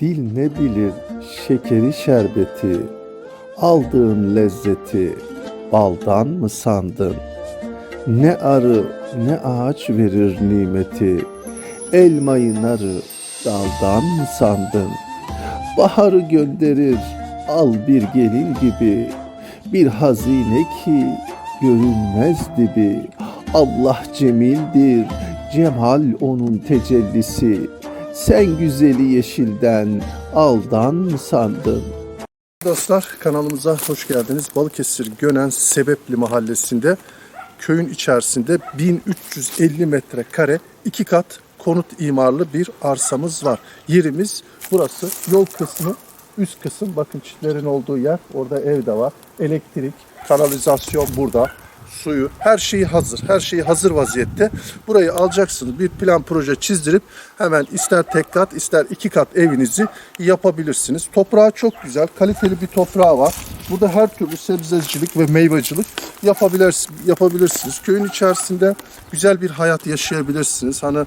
Dil ne bilir şekeri şerbeti, aldığın lezzeti baldan mı sandın? Ne arı ne ağaç verir nimeti, elmayı narı daldan mı sandın? Baharı gönderir al bir gelin gibi, bir hazine ki görünmez dibi. Allah cemildir, cemal onun tecellisi. Sen güzeli yeşilden aldan mı sandın? Dostlar kanalımıza hoş geldiniz. Balıkesir Gönen Sebepli mahallesinde köyün içerisinde 1350 metrekare iki kat konut imarlı bir arsamız var. Yerimiz burası. Yol kısmı üst kısım bakın çitlerin olduğu yer. Orada ev de var. Elektrik, kanalizasyon burada. Suyu, her şeyi hazır. Her şeyi hazır vaziyette. Burayı alacaksınız. Bir plan proje çizdirip hemen ister tek kat ister iki kat evinizi yapabilirsiniz. Toprağı çok güzel. Kaliteli bir toprağı var. Burada her türlü sebzecilik ve meyvacılık yapabilirsiniz. yapabilirsiniz. Köyün içerisinde güzel bir hayat yaşayabilirsiniz. Hani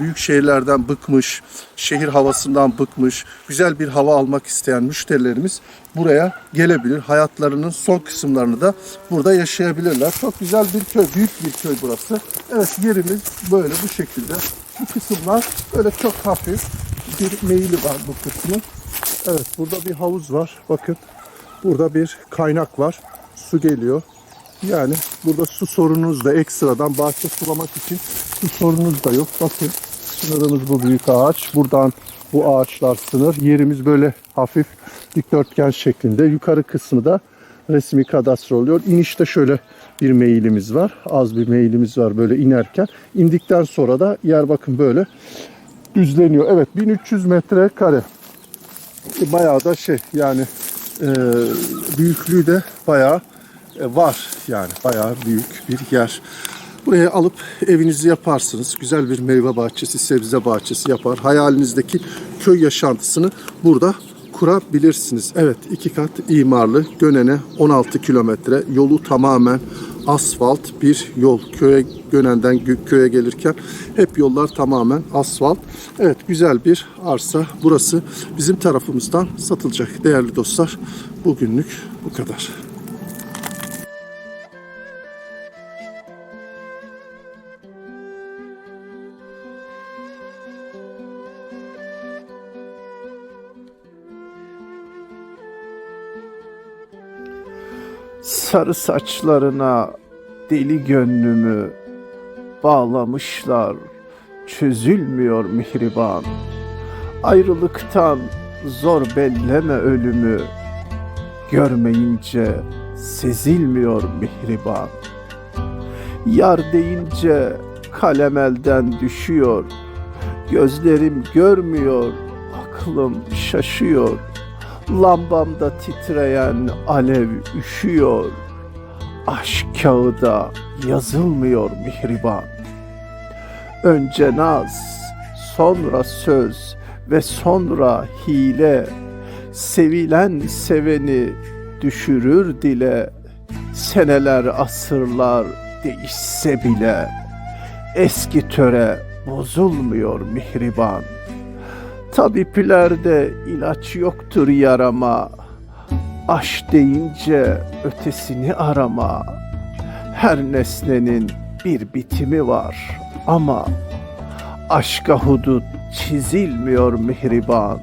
büyük şehirlerden bıkmış, şehir havasından bıkmış, güzel bir hava almak isteyen müşterilerimiz buraya gelebilir. Hayatlarının son kısımlarını da burada yaşayabilirler. Çok güzel bir köy, büyük bir köy burası. Evet yerimiz böyle bu şekilde. Bu kısımlar böyle çok hafif bir meyili var bu kısmın. Evet burada bir havuz var. Bakın burada bir kaynak var. Su geliyor. Yani burada su sorununuz da ekstradan bahçe sulamak için su sorununuz da yok. Bakın sınırımız bu büyük ağaç. Buradan bu ağaçlar sınır. Yerimiz böyle hafif dikdörtgen şeklinde. Yukarı kısmı da resmi kadastro oluyor. İnişte şöyle bir meyilimiz var. Az bir meyilimiz var böyle inerken. İndikten sonra da yer bakın böyle düzleniyor. Evet 1300 metre kare. Bayağı da şey yani e, büyüklüğü de bayağı e, var yani bayağı büyük bir yer. Buraya alıp evinizi yaparsınız. Güzel bir meyve bahçesi, sebze bahçesi yapar. Hayalinizdeki köy yaşantısını burada kurabilirsiniz. Evet iki kat imarlı Gönen'e 16 kilometre yolu tamamen asfalt bir yol. Köye Gönen'den Gö- köye gelirken hep yollar tamamen asfalt. Evet güzel bir arsa. Burası bizim tarafımızdan satılacak. Değerli dostlar bugünlük bu kadar. Sarı saçlarına deli gönlümü bağlamışlar. Çözülmüyor mihriban. Ayrılıktan zor belleme ölümü. Görmeyince sezilmiyor mihriban. Yar deyince kalem elden düşüyor. Gözlerim görmüyor, aklım şaşıyor. Lambamda titreyen alev üşüyor. Aşk kağıda yazılmıyor mihriban. Önce naz, sonra söz ve sonra hile. Sevilen seveni düşürür dile. Seneler asırlar değişse bile eski töre bozulmuyor mihriban. Tabiplerde ilaç yoktur yarama. Aş deyince ötesini arama. Her nesnenin bir bitimi var ama aşka hudut çizilmiyor mihriban.